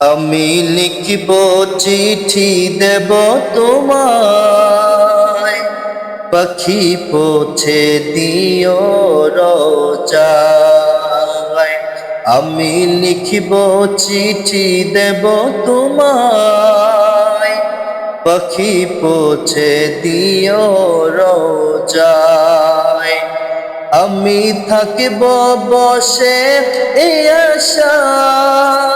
আমি লিখিব চিঠি দেব তোমায়। পাখি পৌঁছে দিও রোজায়। আমি লিখিব চিঠি দেব তোমায়। পাখি পৌঁছে দিও রোজায়। আমি থাকিব বসে এই আশায়।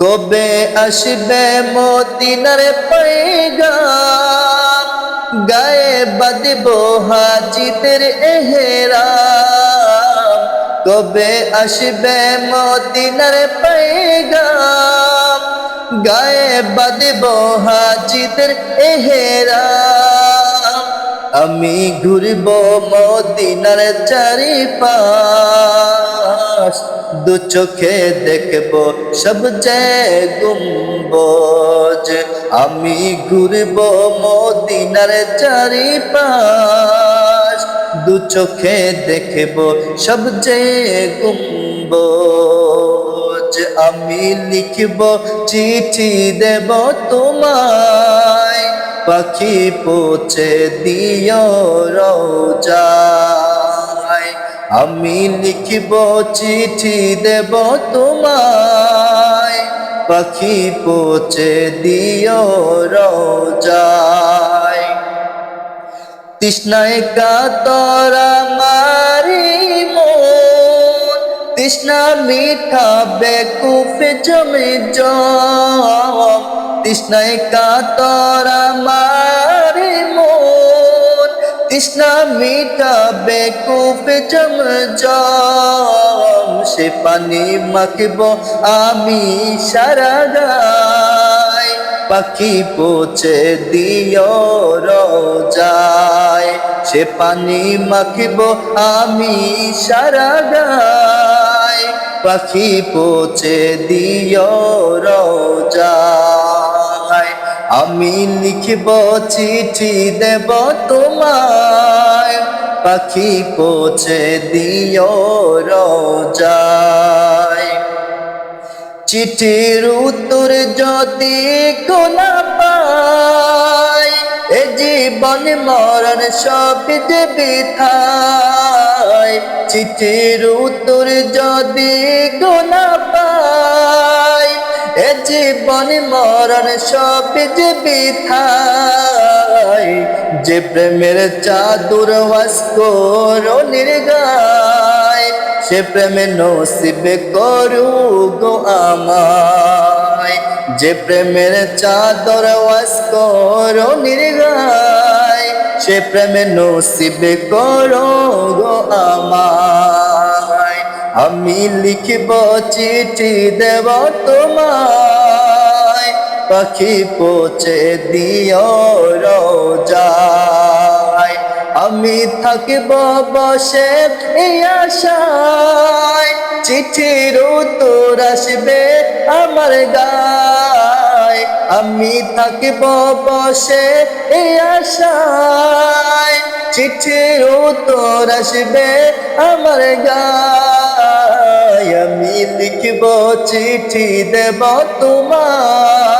কবে আসবে মদিনার পাইগাম গায়ে বাঁধব হাজিদের এহেরাম। কবে আসবে মদিনার পাইগাম গায়ে বাঁধব হাজিদের এহেরাম। আমি ঘুরব মদিনার চারিপাশ। দু চোখে দেখব, সব যে গুম্বজ। আমি ঘুরব মদিনার চারিপাশ, দু চোখে দেখব, সব যে গুম্বজ। আমি লিখব চিঠি দেব তোমায়, পাখি পৌঁছে দিও রোজায় আমি লিখিব চিঠি দেব তোমায়। পাখি পৌঁছে দিও রোজায়। তৃষ্ণায় কাতরা মারি মন। তৃষ্ণা মিঠা বেকুফে জমে জম। তৃষ্ণায় কাতরা মারি তৃষ্ণা মিঠা বেকুফে জম জম সে পানি মাখব আমি সারা গায় পাখি পৌঁছে দিও রোজায়, সে পানি মাখিব আমি সারা গায় পাখি পৌঁছে দিও রোজায়, আমি লিখিব চিঠি দেব তোমায়। পাখি পৌঁছে দিও রোজায়। চিঠির উত্তর যদি কোনা পাই এ জীবন মরণ সব যে বিথায় চিঠির উত্তর যদি কোনা পাই এ জীবন মরণ সব যে বিথায় যে প্রেমের চাদুর ওয়াস্কর নির্গায়, সে প্রেমে নসিবে করু গো আমায়। যে প্রেমের চাদর ওয়াস্কর নির্গায়, সে প্রেমে নসিবে করো গো আমায়। আমি লিখিব চিঠি দেব তোমায়। পাখি পৌঁছে দিও রোজায়। আমি থাকিব বসে এই আশায়। চিঠির উত্তর আসবে আমার গায়। আমি থাকিব বসে এই আশায়। চিঠির উত্তর আসবে আমার গায়। আমি লিখব চিঠি দেব তোমায়।